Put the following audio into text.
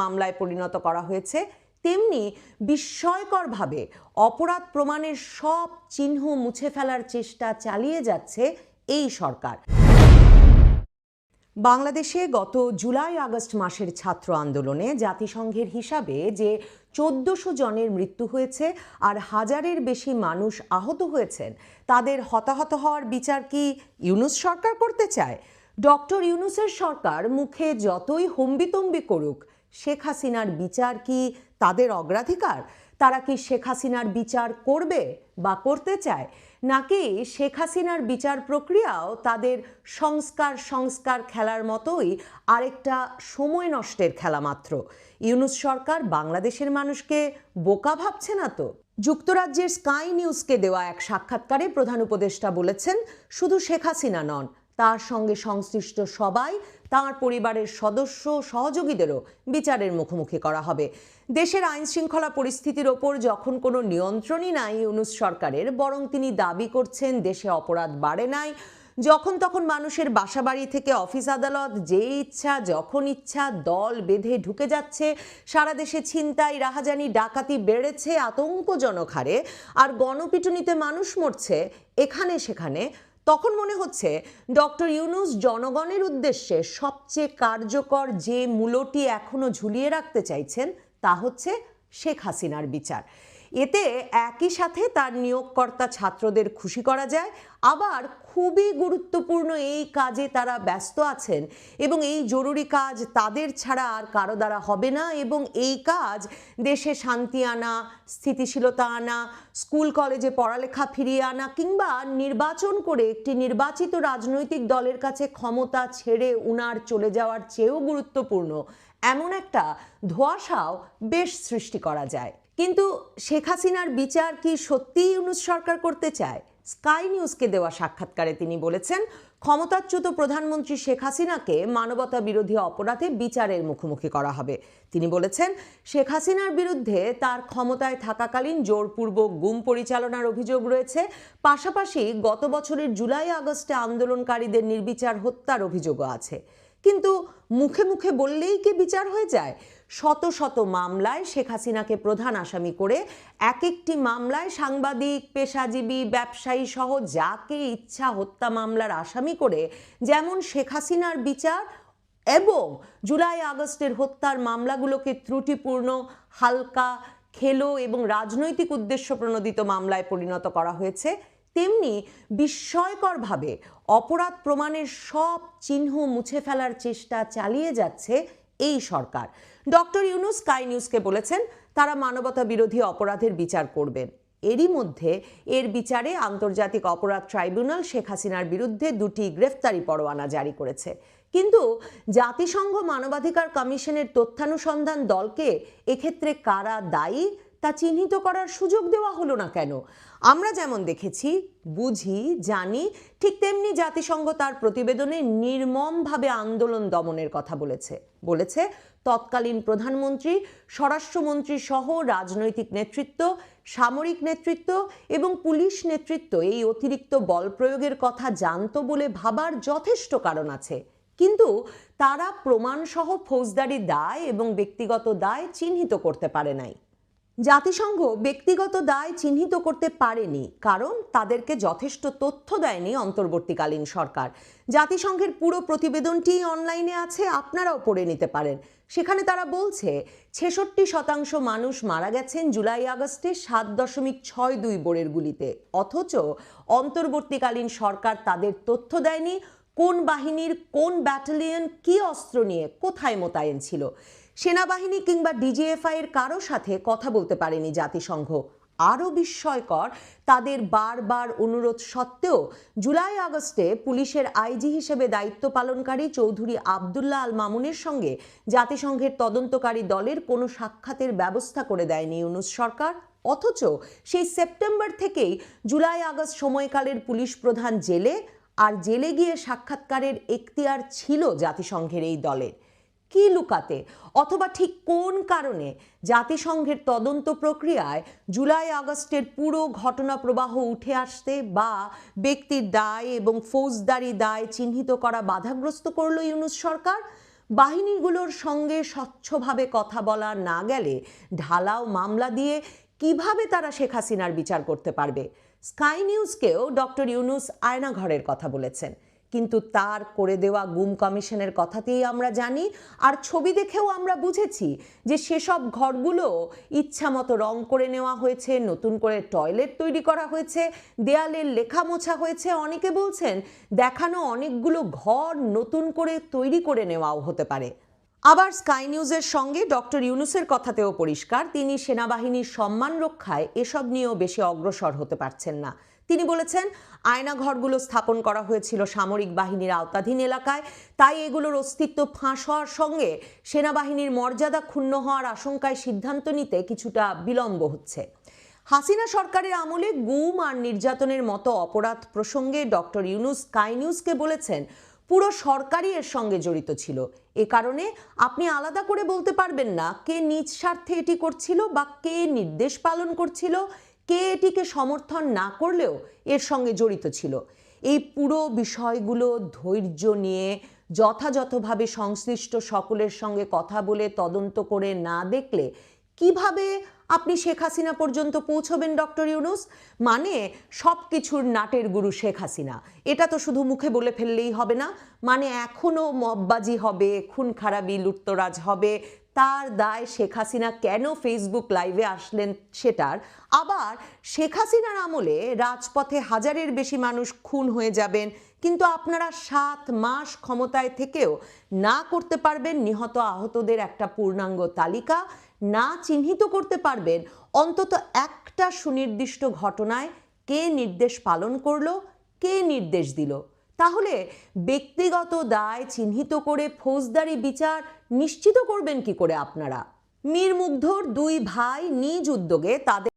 মামলায় পরিণত করা হয়েছে, তেমনি বিস্ময়করভাবে অপরাধ প্রমাণের সব চিহ্ন মুছে ফেলার চেষ্টা চালিয়ে যাচ্ছে এই সরকার। বাংলাদেশে গত জুলাই আগস্ট মাসের ছাত্র আন্দোলনে জাতিসংঘের হিসাবে যে চোদ্দশো জনের মৃত্যু হয়েছে আর হাজারের বেশি মানুষ আহত হয়েছেন, তাদের হতাহত হওয়ার বিচার কি ইউনুস সরকার করতে চায়? ডক্টর ইউনুসের সরকার মুখে যতই হম্বিতম্বি করুক শেখ হাসিনার বিচার কি তাদের অগ্রাধিকার? তারা কি শেখ হাসিনার বিচার করবে বা করতে চায়? নাকি শেখ হাসিনার বিচার প্রক্রিয়াও তাদের সংস্কার সংস্কার খেলার মতোই আরেকটা সময় নষ্টের খেলা মাত্র? ইউনুস সরকার বাংলাদেশের মানুষকে বোকা ভাবছে না তো? যুক্তরাজ্যের স্কাই নিউজকে দেওয়া এক সাক্ষাৎকারে প্রধান উপদেষ্টা বলেছেন, শুধু শেখ হাসিনা নন তার সঙ্গে সংশ্লিষ্ট সবাই, তাঁর পরিবারের সদস্য, সহযোগীদেরও বিচারের মুখোমুখি করা হবে। দেশের আইন শৃঙ্খলা পরিস্থিতির ওপর যখন কোনো নিয়ন্ত্রণই নাই ইউনুস সরকারের, বরং তিনি দাবি করছেন দেশে অপরাধ বাড়ে নাই, যখন তখন মানুষের বাসাবাড়ি থেকে অফিস আদালত যে ইচ্ছা, যখন ইচ্ছা দল বেঁধে ঢুকে যাচ্ছে। সারা দেশে ছিনতাই, রাহাজানি, ডাকাতি বেড়েছে, আতঙ্কজনক হারে। আর গণপিটুনিতে মানুষ মরছে, এখানে সেখানে তখন মনে হচ্ছে ডক্টর ইউনুস জনগণের উদ্দেশ্যে সবচেয়ে কার্যকর যে মূলটি এখনও ঝুলিয়ে রাখতে চাইছেন তা হচ্ছে শেখ হাসিনার বিচার। এতে একই সাথে তার নিয়োগকর্তা ছাত্রদের খুশি করা যায়। আবার খুবই গুরুত্বপূর্ণ এই কাজে তারা ব্যস্ত আছেন এবং এই জরুরি কাজ তাদের ছাড়া আর কারও দ্বারা হবে না এবং এই কাজ দেশে শান্তি আনা, স্থিতিশীলতা আনা, স্কুল, কলেজে পড়ালেখা ফিরিয়ে আনা কিংবা নির্বাচন করে একটি নির্বাচিত রাজনৈতিক দলের কাছে ক্ষমতা ছেড়ে উনার চলে যাওয়ার চেয়েও গুরুত্বপূর্ণ। এমন একটা ধোঁয়াশাও বেশ সৃষ্টি করা যায়। কিন্তু শেখ হাসিনার বিচার কি সত্যিই ইউনুস সরকার করতে চায়? স্কাই নিউজকে দেওয়া সাক্ষাৎকারে তিনি বলেছেন, ক্ষমতাচ্যুত প্রধানমন্ত্রী শেখ হাসিনাকে মানবতা বিরোধী অপরাধে বিচারের মুখোমুখি করা হবে। তিনি বলেছেন, শেখ হাসিনার বিরুদ্ধে তার ক্ষমতায় থাকাকালীন জোরপূর্বক গুম পরিচালনার অভিযোগ রয়েছে। পাশাপাশি গত বছরের জুলাই আগস্টে আন্দোলনকারীদের নির্বিচার হত্যার অভিযোগও আছে। কিন্তু মুখে মুখে বললেই কি বিচার হয়ে যায়? শত শত মামলায় শেখ হাসিনাকে প্রধান আসামি করে এক একটি মামলায় সাংবাদিক, পেশাজীবী, ব্যবসায়ী সহ যাকে ইচ্ছা হত্যা মামলার আসামি করে যেমন শেখ হাসিনার বিচার এবং জুলাই আগস্টের হত্যার মামলাগুলোকে ত্রুটিপূর্ণ, হালকা, খেলো এবং রাজনৈতিক উদ্দেশ্য প্রণোদিত মামলায় পরিণত করা হয়েছে। তেমনি বিস্ময়করভাবে অপরাধ প্রমাণের সব চিহ্ন মুছে ফেলার চেষ্টা চালিয়ে যাচ্ছে এই সরকার। ডক্টর ইউনুস স্কাই নিউজকে বলেছেন, তারা মানবতা বিরোধী অপরাধের বিচার করবেন। এরই মধ্যে এর বিচারে আন্তর্জাতিক অপরাধ ট্রাইব্যুনাল শেখ হাসিনার বিরুদ্ধে দুটি গ্রেফতারি পরোয়ানা জারি করেছে। কিন্তু জাতিসংঘ মানবাধিকার কমিশনের তথ্যানুসন্ধান দলকে এক্ষেত্রে কারা দায়ী তা চিহ্নিত করার সুযোগ দেওয়া হলো না কেন? আমরা যেমন দেখেছি, বুঝি, জানি, ঠিক তেমনি জাতিসংঘ তার প্রতিবেদনে নির্মমভাবে আন্দোলন দমনের কথা বলেছে। বলেছে, তৎকালীন প্রধানমন্ত্রী, স্বরাষ্ট্রমন্ত্রী সহ রাজনৈতিক নেতৃত্ব, সামরিক নেতৃত্ব এবং পুলিশ নেতৃত্ব এই অতিরিক্ত বল প্রয়োগের কথা জানতো বলে ভাবার যথেষ্ট কারণ আছে। কিন্তু তারা প্রমাণসহ ফৌজদারি দায় এবং ব্যক্তিগত দায় চিহ্নিত করতে পারে নাই। জাতিসংঘ ব্যক্তিগত দায় চিহ্নিত করতে পারেনি, কারণ তাদেরকে যথেষ্ট তথ্য দেয়নি অন্তর্বর্তীকালীন সরকার। জাতিসংঘের পুরো প্রতিবেদনটি অনলাইনে আছে, আপনারাও পড়ে নিতে পারেন। সেখানে তারা বলছে, ছেষট্টি শতাংশ মানুষ মারা গেছেন জুলাই আগস্টে সাত দশমিক ছয় দুই বোরের গুলিতে। অথচ অন্তর্বর্তীকালীন সরকার তাদের তথ্য দেয়নি, কোন বাহিনীর কোন ব্যাটালিয়ন কি অস্ত্র নিয়ে কোথায় মোতায়েন ছিল। সেনাবাহিনী কিংবা ডিজিএফআই এর কারও সাথে কথা বলতে পারেনি জাতিসংঘ। আরও বিস্ময়কর, তাদের বারবার অনুরোধ সত্ত্বেও জুলাই আগস্টে পুলিশের আইজি হিসেবে দায়িত্ব পালনকারী চৌধুরী আবদুল্লাহ আল মামুনের সঙ্গে জাতিসংঘের তদন্তকারী দলের কোনো সাক্ষাতের ব্যবস্থা করে দেয়নি ইউনুস সরকার। অথচ সেই সেপ্টেম্বর থেকেই জুলাই আগস্ট সময়কালের পুলিশ প্রধান জেলে, আর জেলে গিয়ে সাক্ষাৎকারের এখতিয়ার ছিল জাতিসংঘের এই দলের। কি লুকাতে? অথবা ঠিক কোন কারণে জাতিসংঘের তদন্ত প্রক্রিয়ায় জুলাই আগস্টের পুরো ঘটনা প্রবাহ উঠে আসতে বা ব্যক্তির দায় এবং ফৌজদারি দায় চিহ্নিত করা বাধাগ্রস্ত করল ইউনুস সরকার? বাহিনীগুলোর সঙ্গে স্বচ্ছভাবে কথা বলা না গেলে ঢালাও মামলা দিয়ে কীভাবে তারা শেখ হাসিনার বিচার করতে পারবে? স্কাই নিউজকেও ডক্টর ইউনুস আয়নাঘরের কথা বলেছেন। কিন্তু তার করে দেওয়া গুম কমিশনের কথাতেই আমরা জানি। আর ছবি দেখেও আমরা বুঝেছি যে সেসব ঘরগুলো ইচ্ছামতো রং করে নেওয়া হয়েছে, নতুন করে টয়লেট তৈরি করা হয়েছে দেয়ালের লেখা মোছা হয়েছে। অনেকে বলছেন দেখানো অনেকগুলো ঘর নতুন করে তৈরি করে নেওয়াও হতে পারে। আবার স্কাই নিউজের সঙ্গে ডক্টর ইউনুসের কথাতেও পরিষ্কার, তিনি সেনাবাহিনীর সম্মান রক্ষায় এসব নিয়েও বেশি অগ্রসর হতে পারছেন না। তিনি বলেছেন আয়নাঘরগুলো স্থাপন করা হয়েছিল সামরিক বাহিনীর আওতাধীন এলাকায়। তাই এগুলোর অস্তিত্ব ফাঁস হওয়ার সঙ্গে সেনাবাহিনীর মর্যাদা ক্ষুণ্ণ হওয়ার আশঙ্কায় সিদ্ধান্ত নিতে কিছুটা বিলম্ব হচ্ছে। হাসিনা সরকারের আমলে গুম আর নির্যাতনের মতো অপরাধ প্রসঙ্গে ডক্টর ইউনুস স্কাই নিউজকে বলেছেন, পুরো সরকারই এর সঙ্গে জড়িত ছিল। এ কারণে আপনি আলাদা করে বলতে পারবেন না কে নিজ স্বার্থে এটি করছিল বা কে নির্দেশ পালন করছিল কে এটিকে সমর্থন না করলেও এর সঙ্গে জড়িত ছিল। এই পুরো বিষয়গুলো ধৈর্য নিয়ে যথাযথভাবে সংশ্লিষ্ট সকলের সঙ্গে কথা বলে তদন্ত করে না দেখলে কীভাবে আপনি শেখ হাসিনা পর্যন্ত পৌঁছবেন, ডক্টর ইউনুস? মানে সব কিছুর নাটের গুরু শেখ হাসিনা। এটা তো শুধু মুখে বলে ফেললেই হবে না মানে এখনও মববাজি হবে খুন খারাপি লুটতরাজ হবে তার দায় শেখ হাসিনা কেন ফেসবুক লাইভে আসলেন সেটার? আবার শেখ হাসিনার আমলে রাজপথে হাজারের বেশি মানুষ খুন হয়ে যাবেন, কিন্তু আপনারা সাত মাস ক্ষমতায় থেকেও না করতে পারবেন নিহত আহতদের একটা পূর্ণাঙ্গ তালিকা, না চিহ্নিত করতে পারবেন অন্তত একটা সুনির্দিষ্ট ঘটনায় কে নির্দেশ পালন করল, কে নির্দেশ দিল। তাহলে ব্যক্তিগত দায় চিহ্নিত করে ফৌজদারি বিচার নিশ্চিত করবেন কি করে আপনারা? মীর মুগ্ধর দুই ভাই নিজ উদ্যোগে তাদের